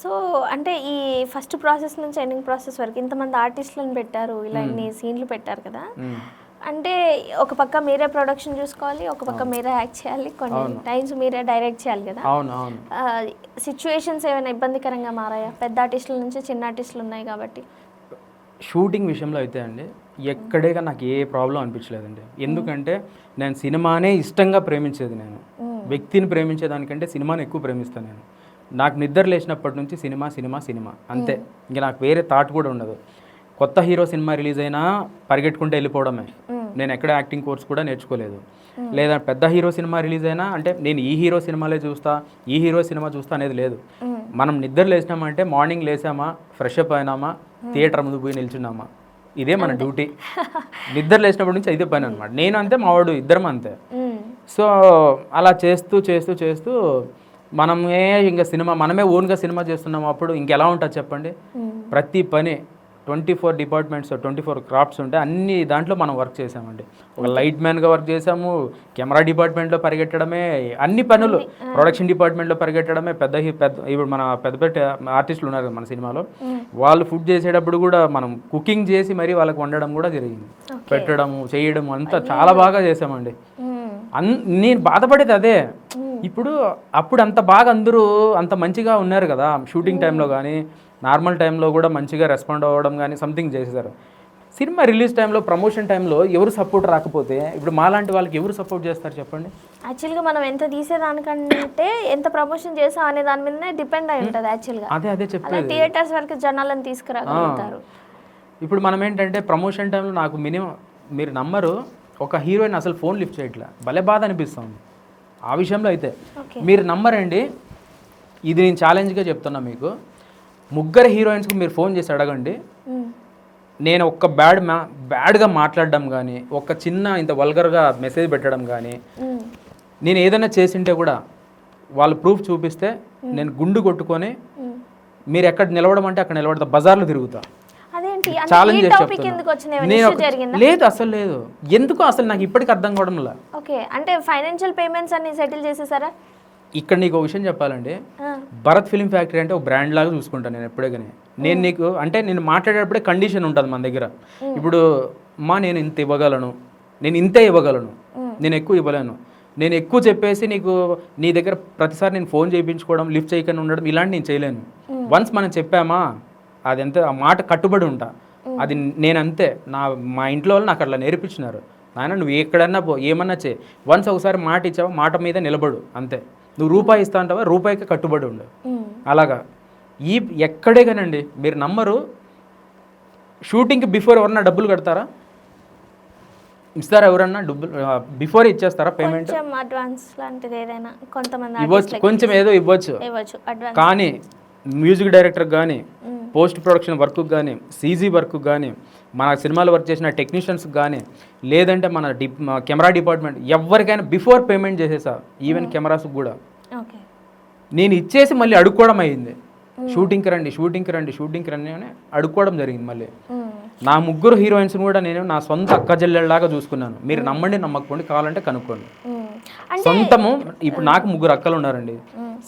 So అంటే ఈ first process నుంచి ఎండింగ్ ప్రాసెస్ వరకు ఇంతమంది ఆర్టిస్టులను పెట్టారు ఇలా ఇన్ని సీన్లు పెట్టారు కదా. అంటే ఒక పక్క మీరే ప్రొడక్షన్ చూసుకోవాలి ఒక పక్క మీరే యాక్ట్ చేయాలి కొన్ని టైమ్స్ మీరే డైరెక్ట్ చేయాలి కదా. సిచ్యువేషన్స్ ఏమైనా ఇబ్బందికరంగా మారాయా? పెద్ద ఆర్టిస్టుల నుంచి చిన్న ఆర్టిస్టులు ఉన్నాయి కాబట్టి. షూటింగ్ విషయంలో అయితే అండి ఎక్కడేగా నాకు ఏ ప్రాబ్లం అనిపించలేదండి. ఎందుకంటే నేను సినిమానే ఇష్టంగా ప్రేమించేది నేను. వ్యక్తిని ప్రేమించేదానికంటే సినిమాని ఎక్కువ ప్రేమిస్తాను నేను. నాకు నిద్ర లేచినప్పటి నుంచి సినిమా సినిమా సినిమా. అంతే. ఇంక నాకు వేరే థాట్ కూడా ఉండదు. కొత్త హీరో సినిమా రిలీజ్ అయినా పరిగెట్టుకుంటూ వెళ్ళిపోవడమే. నేను ఎక్కడ యాక్టింగ్ కోర్స్ కూడా నేర్చుకోలేదు. లేదా పెద్ద హీరో సినిమా రిలీజ్ అయినా అంటే నేను ఈ హీరో సినిమాలే చూస్తా ఈ హీరో సినిమా చూస్తా అనేది లేదు. మనం నిద్ర లేచినామంటే మార్నింగ్ లేసామా ఫ్రెష్ అప్ అయినామా థియేటర్ ముందు పోయి నిల్చున్నామా? ఇదే మన డ్యూటీ. నిద్ర లేచినప్పటి నుంచి ఇదే పని అనమాట నేను అంతే మా వాడు ఇద్దరం అంతే. సో అలా చేస్తూ చేస్తూ చేస్తూ మనమే ఇంకా సినిమా మనమే ఓన్గా సినిమా చేస్తున్నాం అప్పుడు ఇంకెలా ఉంటుంది చెప్పండి? ప్రతి పని twenty four departments twenty four crafts ఉంటాయి అన్ని దాంట్లో మనం వర్క్ చేసామండి ఒక లైట్ మ్యాన్గా వర్క్ చేసాము కెమెరా డిపార్ట్మెంట్లో పరిగెట్టడమే అన్ని పనులు ప్రొడక్షన్ డిపార్ట్మెంట్లో పరిగెట్టడమే పెద్ద పెద్ద ఇప్పుడు మన పెద్ద పెద్ద ఆర్టిస్టులు ఉన్నారు కదా మన సినిమాలో వాళ్ళు ఫుడ్ చేసేటప్పుడు కూడా మనం కుకింగ్ చేసి మరీ వాళ్ళకి వండడం కూడా జరిగింది. పెట్టడము చేయడం అంతా చాలా బాగా చేసామండి. అన్ నేను బాధపడేది అదే. ఇప్పుడు అప్పుడు అంత బాగా అందరూ అంత మంచిగా ఉన్నారు కదా షూటింగ్ టైంలో కానీ నార్మల్ టైంలో కూడా మంచిగా రెస్పాండ్ అవ్వడం కానీ సంథింగ్ చేసేసారు సినిమా రిలీజ్ టైంలో ప్రమోషన్ టైంలో ఎవరు సపోర్ట్ రాకపోతే ఇప్పుడు మాలాంటి వాళ్ళకి ఎవరు సపోర్ట్ చేస్తారు చెప్పండి? యాక్చువల్గా మనం ఎంత తీసేదానికంటే ఎంత ప్రమోషన్ చేసాం అనే దాని మీదనే డిపెండ్ అయి ఉంటుంది యాక్చువల్గా అదే అదే అలా చెప్పేది థియేటర్స్ వరకు జనాలను తీసుకురాగలుగుతారు. ఇప్పుడు మనం ఏంటంటే ప్రమోషన్ టైంలో నాకు మినిమం మీరు నమ్మరు ఒక హీరోయిన్ అసలు ఫోన్ లిఫ్ట్ చేయట్లే. భలే బాధ అనిపిస్తుంది. ఆ విషయంలో అయితే. మీరు నమ్మరండి. ఇది నేను ఛాలెంజ్గా చెప్తున్నా మీకు. ముగ్గురు హీరోయిన్స్కి మీరు ఫోన్ చేసి అడగండి. నేను ఒక్క బ్యాడ్ మా బ్యాడ్గా మాట్లాడడం కానీ ఒక చిన్న ఇంత వల్గర్గా మెసేజ్ పెట్టడం కానీ. నేను ఏదైనా చేసింటే కూడా వాళ్ళు ప్రూఫ్ చూపిస్తే నేను గుండు కొట్టుకొని. మీరు ఎక్కడ నిలవడం అంటే అక్కడ నిలబడతా బజార్లో తిరుగుతా. అంటే ఛాలెంజ్ టాపిక్ ఎందుకు లేదు అసలు లేదు. ఎందుకు అసలు నాకు ఇప్పటికి అర్థం కావడం లేదు ఓకే అంటే ఫైనాన్షియల్ పేమెంట్స్ అన్ని సెటిల్ చేసేసారా? ఇక్కడ నీకు ఒక విషయం చెప్పాలండి. భరత్ ఫిల్మ్ ఫ్యాక్టరీ అంటే ఒక బ్రాండ్ లాగా చూసుకుంటాను నేను ఎప్పుడే కానీ నేను నీకు అంటే నేను మాట్లాడేటప్పుడే కండిషన్ ఉంటుంది మన దగ్గర. ఇప్పుడు మా నేను ఇంత ఇవ్వగలను. నేను ఇంతే ఇవ్వగలను. నేను ఎక్కువ ఇవ్వలేను. నేను ఎక్కువ చెప్పేసి నీకు నీ దగ్గర ప్రతిసారి నేను ఫోన్ చేయించుకోవడం లిఫ్ట్ చేయకుండా ఉండడం ఇలాంటి నేను చేయలేను. వన్స్ మనం చెప్పామా? అది ఎంత ఆ మాట కట్టుబడి ఉంటా. అది నేను అంతే నా మా ఇంట్లో వాళ్ళు నాకు అట్లా నేర్పించినారు. నాయన నువ్వు ఎక్కడన్నా పో ఏమన్నా చే వన్స్ ఒకసారి మాట ఇచ్చావా మాట మీద నిలబడు అంతే. నువ్వు రూపాయి ఇస్తా అంటావా రూపాయికి కట్టుబడి ఉండు. అలాగా. ఈ ఎక్కడే కానండి మీరు నమ్మరు. షూటింగ్కి బిఫోర్ ఎవరన్నా డబ్బులు కడతారా? ఇస్తారా ఎవరన్నా డబ్బులు బిఫోర్ ఇచ్చేస్తారా పేమెంట్? కొంచెం అడ్వాన్స్ లాంటిది ఏదైనా కొంతమంది ఇవ్వచ్చు కొంచెం ఏదో ఇవ్వచ్చు. కానీ మ్యూజిక్ డైరెక్టర్ కానీ పోస్ట్ ప్రొడక్షన్ వర్క్ కానీ సీజీ వర్క్ కానీ మన సినిమాలో వర్క్ చేసిన టెక్నీషియన్స్ కానీ లేదంటే మన డి కెమెరా డిపార్ట్మెంట్ ఎవరికైనా బిఫోర్ పేమెంట్ చేసేసా ఈవెన్ కెమెరాస్ కూడా. నేను ఇచ్చేసి మళ్ళీ అడుక్కోవడం అయింది. షూటింగ్కి రండి షూటింగ్కి రండి షూటింగ్కి రండి అని అడుక్కోవడం జరిగింది మళ్ళీ. నా ముగ్గురు హీరోయిన్స్ని కూడా నేను నా సొంత అక్క చెల్లెళ్ళలాగా చూసుకున్నాను. మీరు నమ్మండి నమ్మకపోండి కావాలంటే కనుక్కోండి. సొంతము ఇప్పుడు నాకు ముగ్గురు అక్కలు ఉన్నారండి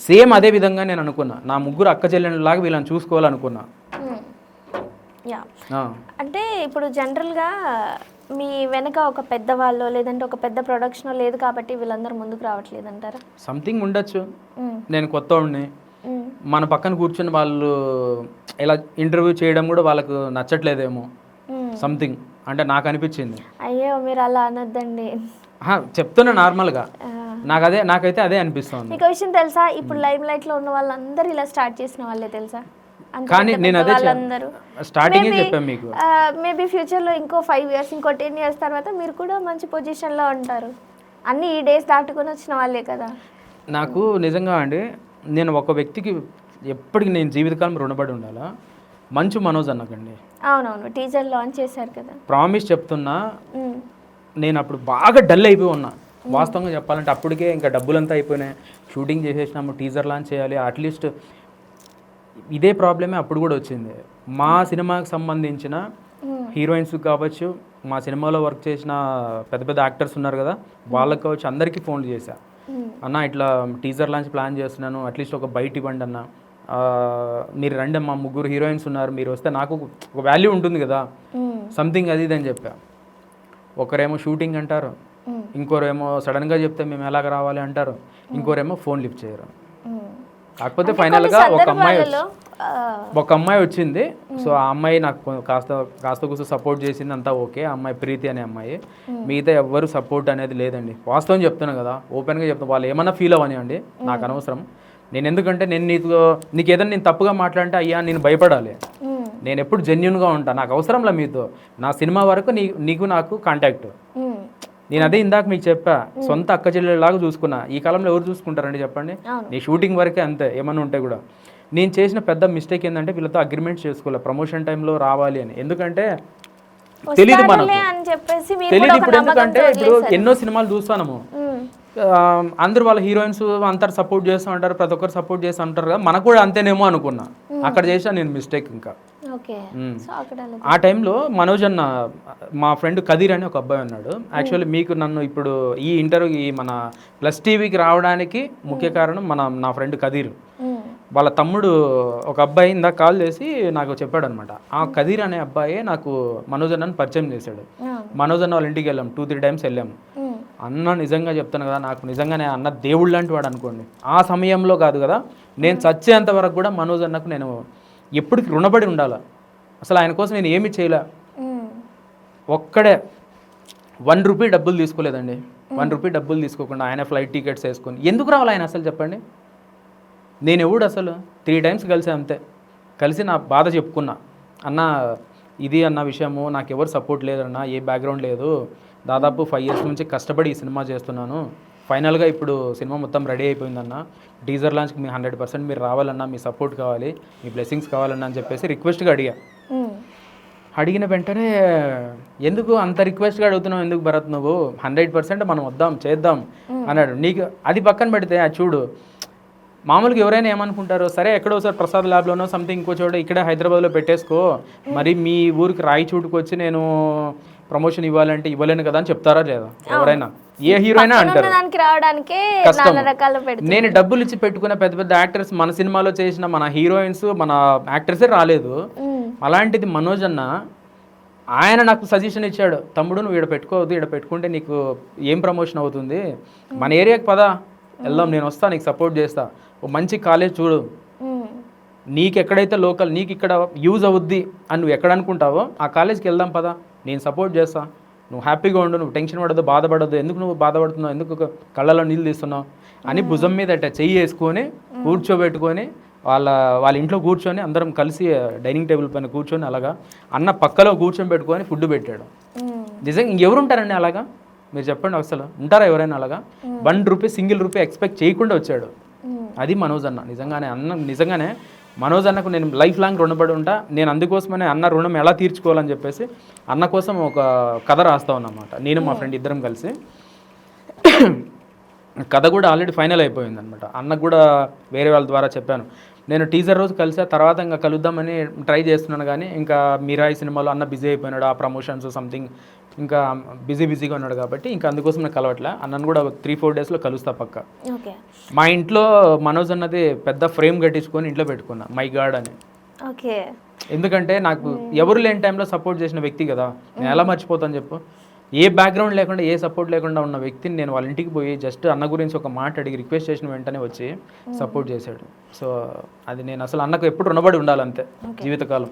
సేమ్ అదే విధంగా నేను అనుకున్నా. నా ముగ్గురు అక్క చెల్లెళ్ళలాగా వీళ్ళని చూసుకోవాలనుకున్నా. అంటే ఇప్పుడు జనరల్గా మీ వెనక ఒక పెద్దవాళ్ళు లేదంటే ఒక పెద్ద ప్రొడక్షన్ లేదు కాబట్టి వీళ్ళందరూ ముందుకు రావట్లేదు అంటారా సంథింగ్ ఉండొచ్చు. నేను మ్మ్. మన పక్కన కూర్చొని వాళ్ళు ఇలా ఇంటర్వ్యూ చేయడం కూడా వాళ్ళకు నచ్చట్లేదేమో. సంథింగ్. అంటే నాకు అనిపించింది. అయ్యో మీరు అలా అనొద్దండి. చెప్తున్నా నార్మల్గా. నాకు అదే నాకైతే అదే అనిపిస్తుంది. మీకు విషయం తెలుసా? ఇప్పుడు లైమ్ లైట్లో ఉన్న వాళ్ళందరూ ఇలా స్టార్ట్ చేసిన వాళ్ళే తెలుసా? కానీ నేను అదే స్టార్టింగే చెప్పాను మీకు. మేబీ ఫ్యూచర్లో ఇంకో ఫైవ్ ఇయర్స్ ఇంకో టెన్ ఇయర్స్ తర్వాత మీరు కూడా మంచి పొజిషన్లో ఉంటారు. అన్ని ఈ డేస్ దాటుకొని వచ్చిన వాళ్ళే కదా. నాకు నిజంగా అండి నేను ఒక వ్యక్తికి ఎప్పటికి నేను జీవితకాలం రుణపడి ఉండాలా? మంచు మనోజ్ అన్నకండి. అవునవును టీజర్ లాంచ్ చేశారు కదా. ప్రామిస్ చెప్తున్నా నేను అప్పుడు బాగా డల్ అయిపోయి ఉన్నా. వాస్తవంగా చెప్పాలంటే అప్పటికే ఇంకా డబ్బులంతా అయిపోయినాయి. షూటింగ్ చేసేసినాము టీజర్ లాంచ్ చేయాలి అట్లీస్ట్ ఇదే ప్రాబ్లమే అప్పుడు కూడా వచ్చింది. మా సినిమాకి సంబంధించిన హీరోయిన్స్ కావచ్చు మా సినిమాలో వర్క్ చేసిన పెద్ద పెద్ద యాక్టర్స్ ఉన్నారు కదా వాళ్ళకి కావచ్చు అందరికీ ఫోన్లు చేశా. అన్న ఇట్లా టీజర్ లాంచ్ ప్లాన్ చేస్తున్నాను అట్లీస్ట్ ఒక బయట ఇవ్వండి అన్న. మీరు రండి మా ముగ్గురు హీరోయిన్స్ ఉన్నారు మీరు వస్తే నాకు ఒక వాల్యూ ఉంటుంది కదా. సంథింగ్ అది ఇది అని చెప్పా. ఒకరేమో షూటింగ్ అంటారు. ఇంకోరేమో సడన్గా చెప్తే మేము ఎలాగ రావాలి అంటారు. ఇంకోరేమో ఫోన్ లిఫ్ట్ చేయరు. కాకపోతే ఫైనల్గా ఒక అమ్మాయి ఒక అమ్మాయి వచ్చింది. సో ఆ అమ్మాయి నాకు కాస్త కాస్త కూస్త సపోర్ట్ చేసింది అంతా ఓకే. ఆ అమ్మాయి ప్రీతి అనే అమ్మాయి. మిగతా ఎవ్వరు సపోర్ట్ అనేది లేదండి. వాస్తవం చెప్తున్నాను కదా ఓపెన్గా చెప్తాను వాళ్ళు ఏమన్నా ఫీల్ అవ్వనివ్వండి నాకు అనవసరం. నేను ఎందుకంటే నేను నీకు నీకు ఏదైనా నేను తప్పుగా మాట్లాడితే అయ్యా నేను భయపడాలి. నేను ఎప్పుడు జెన్యున్గా ఉంటాను నాకు అవసరంలా మీతో. నా సినిమా వరకు నీ నీకు నాకు కాంటాక్ట్. నేను అదే ఇందాక మీకు చెప్పా సొంత అక్క చెల్లెలాగా చూసుకున్నా. ఈ కాలంలో ఎవరు చూసుకుంటారండి చెప్పండి. నీ షూటింగ్ వరకే అంతే ఏమన్నా ఉంటే కూడా. నేను చేసిన పెద్ద మిస్టేక్ ఏంటంటే వీళ్ళతో అగ్రిమెంట్ చేసుకోవాలి ప్రమోషన్ టైంలో రావాలి అని. ఎందుకంటే తెలీదు మనకు. తెలియదు ఇప్పుడు ఎందుకంటే ఇప్పుడు. ఎన్నో సినిమాలు చూస్తాము అందరు వాళ్ళ హీరోయిన్స్ అందరు సపోర్ట్ చేస్తూ ఉంటారు ప్రతి ఒక్కరు సపోర్ట్ చేస్తూ ఉంటారు కదా మనకు కూడా అంతేనేమో అనుకున్నా. అక్కడ చేసిన నేను మిస్టేక్ ఇంకా. ఆ టైంలో మనోజ్ అన్న మా ఫ్రెండ్ కదీర్ అని ఒక అబ్బాయి ఉన్నాడు. యాక్చువల్లీ మీకు నన్ను ఇప్పుడు ఈ ఇంటర్వ్యూ ఈ మన ప్లస్ టీవీకి రావడానికి ముఖ్య కారణం మన నా ఫ్రెండ్ కదీర్. వాళ్ళ తమ్ముడు ఒక అబ్బాయి ఇందాక కాల్ చేసి నాకు చెప్పాడు అనమాట ఆ కదీర్ అనే అబ్బాయే నాకు మనోజ్ అన్నని పరిచయం చేశాడు. మనోజ్ అన్న వాళ్ళ ఇంటికి వెళ్ళాం టూ త్రీ టైమ్స్ వెళ్ళాము. అన్న నిజంగా చెప్తాను కదా నాకు నిజంగానే అన్న దేవుడు లాంటి వాడు అనుకోండి. ఆ సమయంలో కాదు కదా నేను చచ్చేంత వరకు కూడా మనోజ్ అన్నకు నేను ఎప్పటికి రుణపడి ఉండాలి? అసలు ఆయన కోసం నేను ఏమి చేయలే. ఒక్కడే వన్ రూపీ డబ్బులు తీసుకోలేదండి. వన్ రూపీ డబ్బులు తీసుకోకుండా ఆయన ఫ్లైట్ టికెట్స్ వేసుకొని. ఎందుకు రావాలి ఆయన అసలు చెప్పండి? నేను ఎవడు అసలు? త్రీ టైమ్స్ కలిసి అంతే. కలిసి నా బాధ చెప్పుకున్నా. అన్న ఇది అన్న విషయము నాకు ఎవరు సపోర్ట్ లేదన్న ఏ బ్యాక్గ్రౌండ్ లేదు. దాదాపు ఫైవ్ ఇయర్స్ నుంచి కష్టపడి ఈ సినిమా చేస్తున్నాను. ఫైనల్గా ఇప్పుడు సినిమా మొత్తం రెడీ అయిపోయిందన్న. టీజర్ లాంచ్కి మీ హండ్రెడ్ పర్సెంట్ మీరు రావాలన్నా మీ సపోర్ట్ కావాలి మీ బ్లెస్సింగ్స్ కావాలన్నా అని చెప్పేసి రిక్వెస్ట్గా అడిగా. అడిగిన వెంటనే ఎందుకు అంత రిక్వెస్ట్గా అడుగుతున్నావు ఎందుకు భరత్ నువ్వు? హండ్రెడ్ పర్సెంట్ మనం వద్దాం చేద్దాం అన్నాడు. నీకు అది పక్కన పెడితే అది చూడు మామూలుగా ఎవరైనా ఏమనుకుంటారు సరే ఎక్కడో సార్ ప్రసాద్ ల్యాబ్లోనో సంథింగ్ ఇంకో చోట ఇక్కడే హైదరాబాద్లో పెట్టేసుకో. మరి మీ ఊరికి రాయిచూటుకు వచ్చి నేను ప్రమోషన్ ఇవ్వాలంటే ఇవ్వలేను కదా అని చెప్తారా లేదా? ఎవరైనా? ఏ హీరో అయినా అంటారు. రావడానికే. నానా డబ్బులు ఇచ్చి పెట్టుకున్న పెద్ద పెద్ద యాక్టర్స్ మన సినిమాలో చేసిన మన హీరోయిన్స్ మన యాక్టర్సే రాలేదు. అలాంటిది మనోజ్ అన్న ఆయన నాకు సజెషన్ ఇచ్చాడు. తమ్ముడు నువ్వు ఇక్కడ పెట్టుకోవద్దు. ఇక్కడ పెట్టుకుంటే నీకు ఏం ప్రమోషన్ అవుతుంది? మన ఏరియాకి పదా. వెళ్దాం నేను వస్తా నీకు సపోర్ట్ చేస్తా. ఓ మంచి కాలేజ్ చూడు. నీకు ఎక్కడైతే లోకల్ నీకు ఇక్కడ యూజ్ అవుద్ది అని నువ్వు ఎక్కడ అనుకుంటావో ఆ కాలేజ్కి వెళ్దాం పదా. నేను సపోర్ట్ చేస్తా. నువ్వు హ్యాపీగా ఉండు నువ్వు టెన్షన్ పడద్దు బాధపడద్దు. ఎందుకు నువ్వు బాధపడుతున్నావు? ఎందుకు కళ్ళలో నీళ్ళు తీస్తున్నావు? అని భుజం మీద అట్ట చెయ్యి వేసుకొని కూర్చోబెట్టుకొని వాళ్ళ వాళ్ళ ఇంట్లో కూర్చొని అందరం కలిసి డైనింగ్ టేబుల్ పైన కూర్చొని అలాగా అన్న పక్కలో కూర్చొని పెట్టుకొని ఫుడ్ పెట్టాడు. నిజంగా ఇంకెవరు ఉంటారండి అలాగా? మీరు చెప్పండి అసలు. ఉంటారా ఎవరైనా అలాగా? One rupee single rupee expect చేయకుండా వచ్చాడు. అది మనోజ్ అన్న. నిజంగానే అన్న నిజంగానే మనోజ్ అన్నకు నేను లైఫ్ లాంగ్ రుణపడి ఉంటా. నేను అందుకోసమనే అన్న రుణం ఎలా తీర్చుకోవాలని చెప్పేసి అన్న కోసం ఒక కథ రాస్తా ఉన్నమాట నేను మా ఫ్రెండ్ ఇద్దరం కలిసి. కథ కూడా ఆల్రెడీ ఫైనల్ అయిపోయింది అనమాట అన్నకు కూడా వేరే వాళ్ళ ద్వారా చెప్పాను. నేను టీజర్ రోజు కలిసా తర్వాత ఇంకా కలుద్దామని ట్రై చేస్తున్నాను కానీ ఇంకా మీరాయి సినిమాలో అన్న బిజీ అయిపోయినాడు ఆ ప్రమోషన్స్ సంథింగ్ ఇంకా బిజీ బిజీగా ఉన్నాడు కాబట్టి ఇంకా అందుకోసం నాకు కలవట్లే. అన్నను కూడా త్రీ ఫోర్ డేస్లో కలుస్తా పక్క. ఓకే. మా ఇంట్లో మనోజ్ అన్నది పెద్ద ఫ్రేమ్ కట్టించుకొని ఇంట్లో పెట్టుకున్నా మై గాడ్ అని. ఓకే. ఎందుకంటే నాకు ఎవరు లేని టైంలో సపోర్ట్ చేసిన వ్యక్తి కదా. నేను ఎలా మర్చిపోతాను చెప్పు. ఏ బ్యాక్గ్రౌండ్ లేకుండా ఏ సపోర్ట్ లేకుండా ఉన్న వ్యక్తిని నేను వాళ్ళ ఇంటికి పోయి జస్ట్ అన్న గురించి ఒక మాట అడిగి రిక్వెస్ట్ చేసిన వెంటనే వచ్చి సపోర్ట్ చేశాడు. సో అది నేను అసలు అన్నకు ఎప్పుడు రుణపడి ఉండాలంతే జీవితకాలం.